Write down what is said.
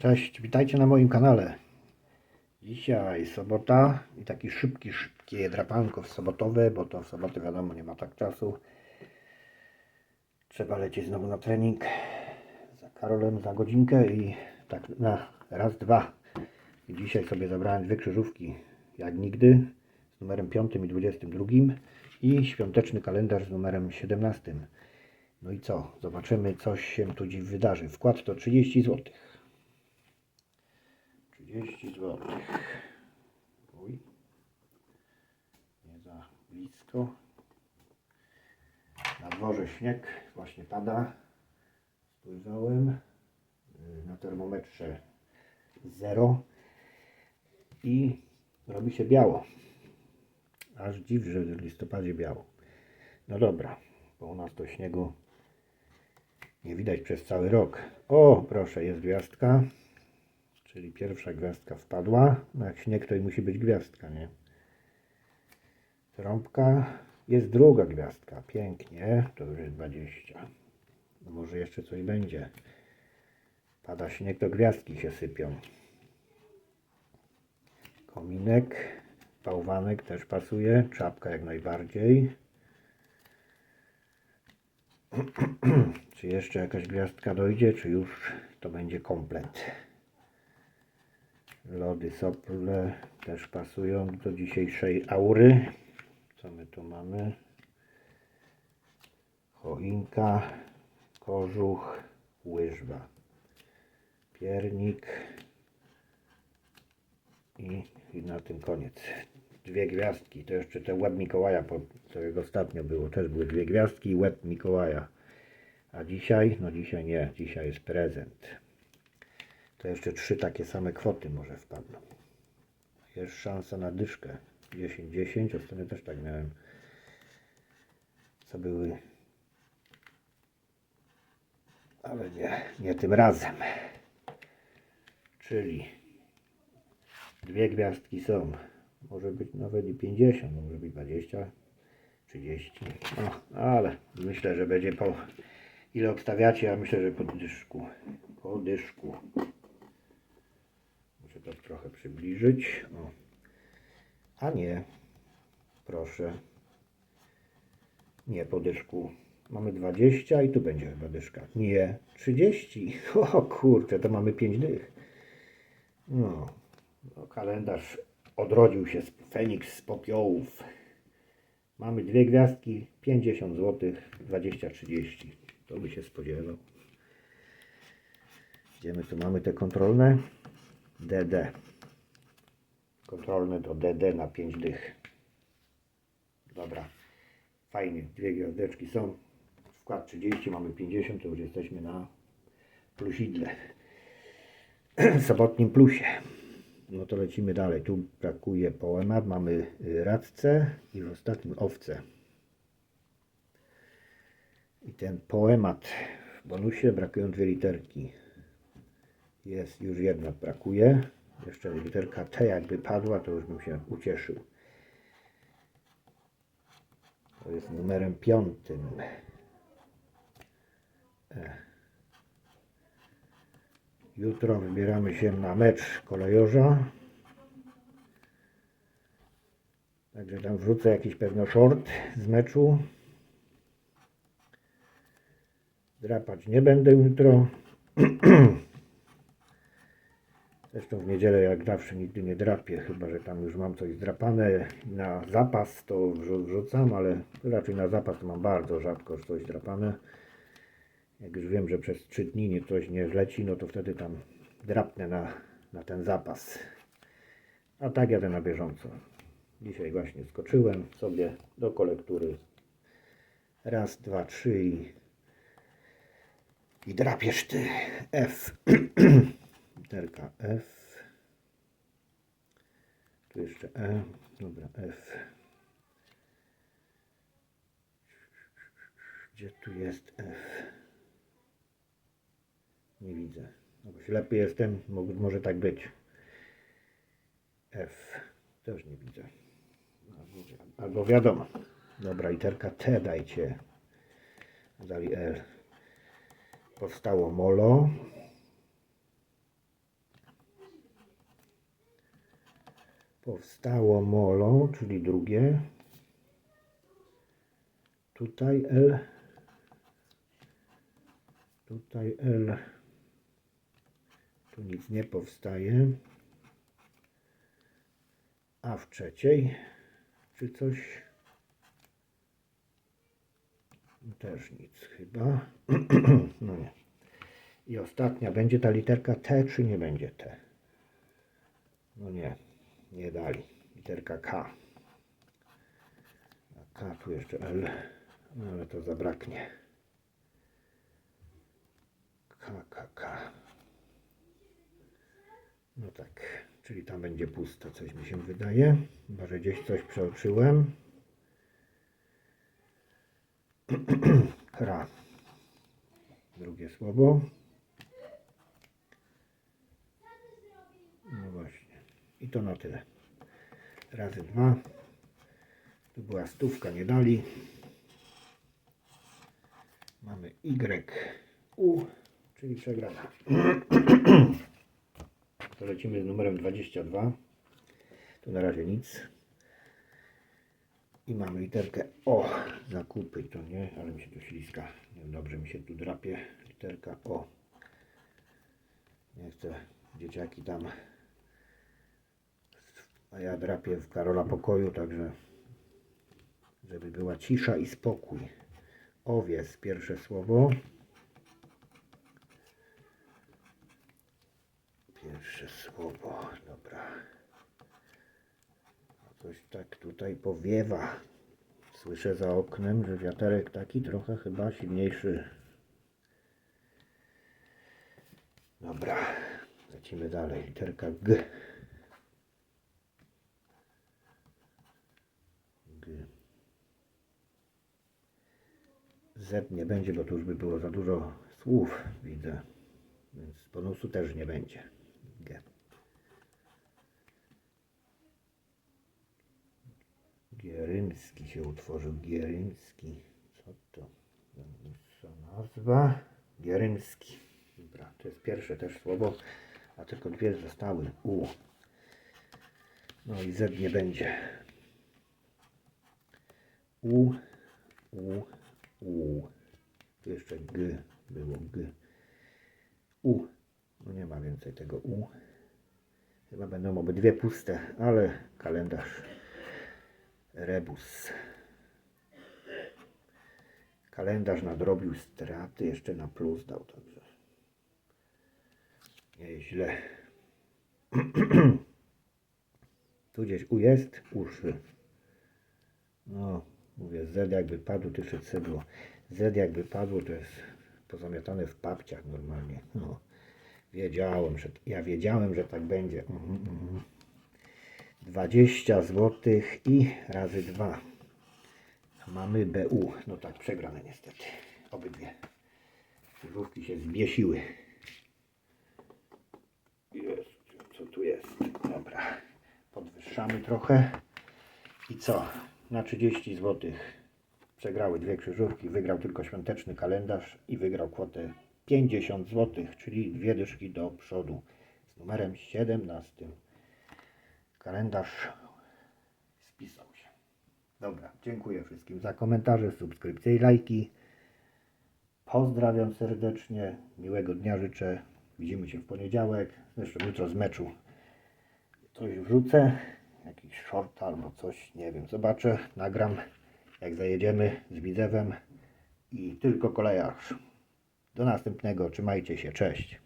Cześć, witajcie na moim kanale. Dzisiaj sobota i taki szybki, szybkie drapanko sobotowe, bo to w sobotę wiadomo nie ma tak czasu. Trzeba lecieć znowu na trening za Karolem za godzinkę i tak na raz, dwa. I dzisiaj sobie zabrałem dwie krzyżówki jak nigdy z numerem 5 i 22 i świąteczny kalendarz z numerem 17. No i co? Zobaczymy, coś się tu dziś wydarzy. Wkład to 30 zł. 30 zł. Uj. Nie za blisko. Na dworze śnieg właśnie pada. Spojrzałem. Y, Na termometrze 0 i robi się biało. Aż dziw, że w listopadzie biało. No dobra, bo u nas to śniegu nie widać przez cały rok. O, proszę, jest gwiazdka. Czyli pierwsza gwiazdka wpadła. No jak śnieg, to i musi być gwiazdka, nie? Trąbka. Jest druga gwiazdka. Pięknie. To już jest 20. No może jeszcze coś będzie. Pada śnieg, to gwiazdki się sypią. Kominek. Bałwanek też pasuje. Czapka jak najbardziej. Czy jeszcze jakaś gwiazdka dojdzie, czy już to będzie komplet? Lody sople też pasują do dzisiejszej aury. Co my tu mamy? Choinka, kożuch, łyżwa, piernik i, i na tym koniec. Dwie gwiazdki, to jeszcze te łeb Mikołaja, to jak ostatnio było, też były dwie gwiazdki i łeb Mikołaja. A dzisiaj? No dzisiaj nie, dzisiaj jest prezent. To jeszcze trzy takie same kwoty może wpadną. Jest szansa na dyszkę. 10-10, ostatnio też tak miałem. Co były. Ale nie, nie tym razem. Czyli dwie gwiazdki są. Może być nawet i 50, może być 20, 30. No, ale myślę, że będzie po ile obstawiacie, ja myślę, że po dyszku. Po dyszku. To trochę przybliżyć. O. A nie, proszę. Nie po dyszku. Mamy 20 i tu będzie chyba dyszka. Nie, 30. O kurczę, to mamy 5 dych. No, no kalendarz odrodził się z Feniks z popiołów. Mamy dwie gwiazdki, 50 zł, 20-30. To by się spodziewał. Gdzie my tu mamy te kontrolne? DD. Kontrolne to DD na 5 dych. Dobra. Fajnie. Dwie gwiazdeczki są. Wkład 30, mamy 50, to już jesteśmy na plusidle. Sobotnim plusie. No to lecimy dalej. Tu brakuje poemat. Mamy radcę i w ostatnim owce. I ten poemat w bonusie brakują dwie literki. Jest już jedna brakuje. Jeszcze literka T jakby padła, to już bym się ucieszył. To jest numerem piątym. E. Jutro wybieramy się na mecz kolejorza. Także tam wrzucę jakiś pewno short z meczu. Drapać nie będę jutro. Zresztą w niedzielę jak zawsze nigdy nie drapię, chyba że tam już mam coś zdrapane na zapas, to wrzu- wrzucam, ale raczej na zapas to mam bardzo rzadko coś drapane. Jak już wiem, że przez 3 dni nie coś nie zleci, no to wtedy tam drapnę na, na ten zapas. A tak jadę na bieżąco. Dzisiaj właśnie skoczyłem sobie do kolektury. Raz, dwa, trzy i, i drapiesz ty. F. Literka F. Tu jeszcze E. Dobra, F. Gdzie tu jest F? Nie widzę. No bo ślepy jestem, Mo- może tak być. F. Też nie widzę. Albo- Albo wiadomo. Dobra, literka T dajcie. Dali L. Powstało molo. Powstało molo, czyli drugie. Tutaj L. Tutaj L. Tu nic nie powstaje. A w trzeciej, czy coś? Też nic chyba. No nie. I ostatnia, będzie ta literka T, czy nie będzie T? No nie, nie dali. Literka K. K tu jeszcze L, no ale to zabraknie. K, K, K. No tak, czyli tam będzie pusto, coś mi się wydaje. Chyba, że gdzieś coś przeoczyłem. Kra. Drugie słowo. No właśnie. I to na tyle. Razy dwa. Tu była stówka, nie dali. Mamy Y, U, czyli przegrana. To lecimy z numerem 22. Tu na razie nic. I mamy literkę O. Zakupy to nie, ale mi się tu śliska. Dobrze mi się tu drapie. Literka O. Nie chcę dzieciaki tam. A ja drapię w Karola pokoju, także żeby była cisza i spokój. Owiec, pierwsze słowo. Pierwsze słowo, dobra. Coś tak tutaj powiewa. Słyszę za oknem, że wiaterek taki trochę chyba silniejszy. Dobra, lecimy dalej. Literka. G. Z nie będzie, bo tu już by było za dużo słów, widzę. Więc bonusu też nie będzie. G. Gierymski się utworzył. Gierymski. Co to? Co nazwa? Gierymski. Dobra, to jest pierwsze też słowo, a tylko dwie zostały. U. No i Z nie będzie. U. U. U. Tu jeszcze G było. G. U. No nie ma więcej tego U. Chyba będą obydwie puste, ale kalendarz rebus. Kalendarz nadrobił straty, jeszcze na plus dał, także nieźle. tu gdzieś U jest, uszy. No, mówię, Z jakby padł, to jeszcze C. Z jakby padło, to jest pozamiatane w papciach normalnie. No. Wiedziałem, że ja wiedziałem, że tak będzie. Mhm, mhm. 20 zł i razy 2. Mamy BU. No tak, przegrane niestety. Obydwie. Krzyżówki się zbiesiły. Jest, co tu jest? Dobra. Podwyższamy trochę. I co? Na 30 zł przegrały dwie krzyżówki. Wygrał tylko świąteczny kalendarz i wygrał kwotę 50 zł, czyli dwie dyszki do przodu z numerem 17. Kalendarz spisał się. Dobra, dziękuję wszystkim za komentarze, subskrypcje i lajki. Pozdrawiam serdecznie, miłego dnia życzę. Widzimy się w poniedziałek, zresztą jutro z meczu. Coś wrzucę, jakiś short albo coś, nie wiem, zobaczę, nagram jak zajedziemy z Widzewem i tylko kolejarz. Do następnego, trzymajcie się, cześć.